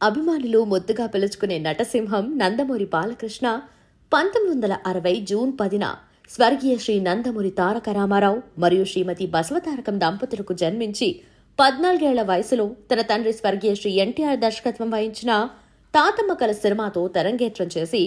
అభిమానులు ముద్దుగా పిలుచుకునే నటసింహం నందమూరి బాలకృష్ణ పంతొమ్మిది వందల అరవై జూన్ పదిన స్వర్గీయ శ్రీ నందమూరి తారక రామారావు మరియు శ్రీమతి బసవతారకం దంపతులకు జన్మించి పద్నాలుగేళ్ళ వయసులో తన తండ్రి స్వర్గీయ శ్రీ ఎన్టీఆర్ దర్శకత్వం వహించిన తాతమ్మ కల సినిమాతో తెరంగేట్రం చేసి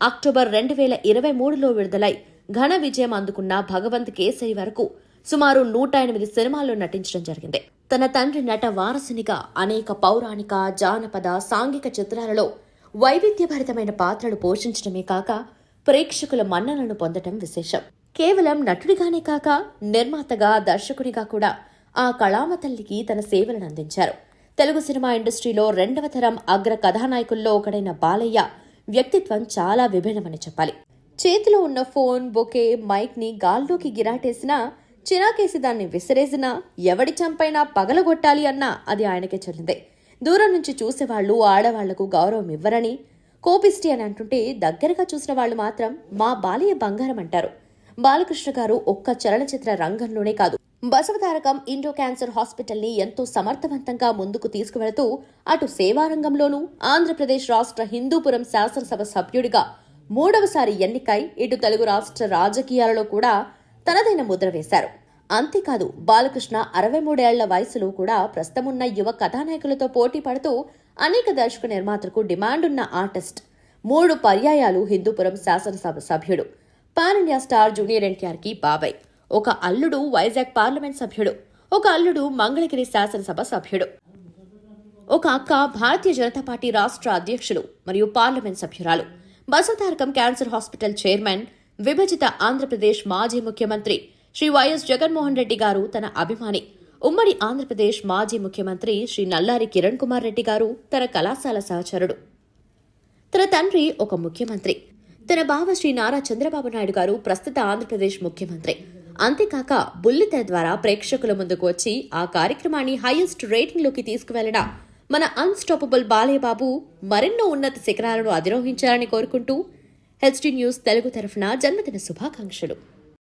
అక్టోబర్ రెండు వేల ఇరవై మూడులో విడుదలై ఘన విజయం అందుకున్న భగవంత్ కేసరి వరకు సుమారు నూట ఎనిమిది సినిమాల్లో నటించడం జరిగింది. తన తండ్రి నట వారసునిగా అనేక పౌరాణిక జానపద సాంఘిక చిత్రాలలో వైవిధ్యభరితమైన పాత్రలు పోషించడమే కాక ప్రేక్షకుల మన్ననలను పొందటం విశేషం. కేవలం నటుడిగానే కాక నిర్మాతగా దర్శకునిగా కూడా ఆ కళామ తల్లికి తన సేవలను అందించారు. తెలుగు సినిమా ఇండస్ట్రీలో రెండవ తరం అగ్ర కథానాయకుల్లో ఒకడైన బాలయ్య వ్యక్తిత్వం చాలా విభిన్నమని చెప్పాలి. చేతిలో ఉన్న ఫోన్ బొకే మైక్ని గాల్లోకి గిరాటేసినా చిరాకేసి దాన్ని విసిరేసినా ఎవడి చంపైనా పగలగొట్టాలి అన్నా అది ఆయనకే చెల్లిందే. దూరం నుంచి చూసేవాళ్ళు ఆడవాళ్ళకు గౌరవం ఇవ్వరని కోపిస్టి అని అంటుంటే దగ్గరగా చూసిన వాళ్ళు మాత్రం మా బాలయ్య బంగారం అంటారు. బాలకృష్ణ గారు ఒక్క చలనచిత్ర రంగంలోనే కాదు. బసవతారకం ఇండో క్యాన్సర్ హాస్పిటల్ని ఎంతో సమర్థవంతంగా ముందుకు తీసుకువెళుతూ అటు సేవారంగంలోనూ ఆంధ్రప్రదేశ్ రాష్ట్ర హిందూపురం శాసనసభ సభ్యుడిగా మూడవసారి ఎన్నికై ఇటు తెలుగు రాష్ట్ర రాజకీయాలలో కూడా తనదైన ముద్ర వేశారు. అంతేకాదు బాలకృష్ణ అరవై మూడేళ్ళ వయసులో కూడా ప్రస్తుతమున్న యువ కథానాయకులతో పోటీ పడుతూ అనేక దర్శక నిర్మాతలకు డిమాండున్న ఆర్టిస్ట్. మూడు పర్యాయాలు హిందూపురం శాసనసభ సభ్యుడు. పాన్ ఇండియా స్టార్ జూనియర్ ఎన్టీఆర్కి బాబాయ్. ఒక అల్లుడు వైజాగ్ పార్లమెంట్ సభ్యుడు. ఒక అల్లుడు మంగళగిరి శాసనసభ సభ్యుడు. ఒక అక్క భారతీయ జనతా పార్టీ రాష్ట్ర అధ్యక్షులు మరియు పార్లమెంట్ సభ్యురాలు. బసవతారకం క్యాన్సర్ హాస్పిటల్ చైర్మన్ విభజిత ఆంధ్రప్రదేశ్ మాజీ ముఖ్యమంత్రి శ్రీ వైఎస్ జగన్మోహన్ రెడ్డి గారు తన అభిమాని. ఉమ్మడి ఆంధ్రప్రదేశ్ మాజీ ముఖ్యమంత్రి శ్రీ నల్లారి కిరణ్ కుమార్ రెడ్డి గారు తన కళాశాల సహచరుడు. తన తండ్రి ఒక ముఖ్యమంత్రి. తన బావ శ్రీ నారా చంద్రబాబు నాయుడు గారు ప్రస్తుత ఆంధ్రప్రదేశ్ ముఖ్యమంత్రి. అంతేకాక బుల్లితెర ద్వారా ప్రేక్షకుల ముందుకు వచ్చి ఆ కార్యక్రమాన్ని హైయెస్ట్ రేటింగ్లోకి తీసుకువెళ్ళిన మన అన్స్టాపబుల్ బాలయ్యబాబు మరెన్నో ఉన్నత శిఖరాలను అధిరోహించాలని కోరుకుంటూ హెచ్డి న్యూస్ తెలుగు తరఫున జన్మదిన శుభాకాంక్షలు.